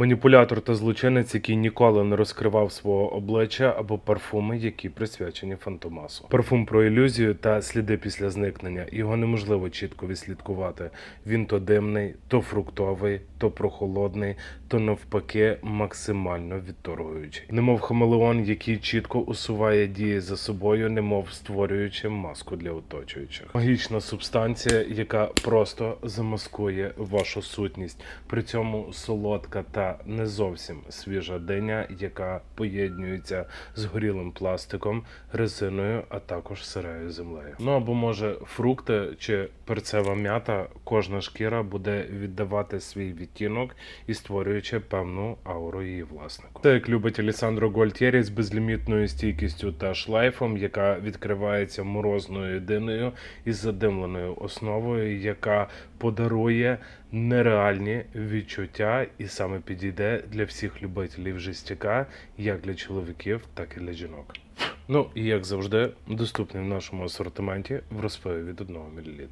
Маніпулятор та злочинець, який ніколи не розкривав свого обличчя або парфуми, які присвячені Фантомасу. Парфум про ілюзію та сліди після зникнення. Його неможливо чітко відслідкувати. Він то димний, то фруктовий, то прохолодний, то навпаки максимально відторгуючий. Немов хамелеон, який чітко усуває дії за собою, немов створюючи маску для оточуючих. Магічна субстанція, яка просто замаскує вашу сутність. При цьому солодка та не зовсім свіжа диня, яка поєднується з горілим пластиком, резиною, а також сирою землею. Ну або може фрукти чи перцева м'ята, кожна шкіра буде віддавати свій відтінок і створюючи певну ауру її власнику. Це як любить Алісандро Гольтєрі з безлімітною стійкістю та шлейфом, яка відкривається морозною єдиною із задимленою основою, яка подарує нереальні відчуття і саме підійде для всіх любителів жестяка, як для чоловіків, так і для жінок. Ну і як завжди, доступний в нашому асортименті в розпиві від 1 мл.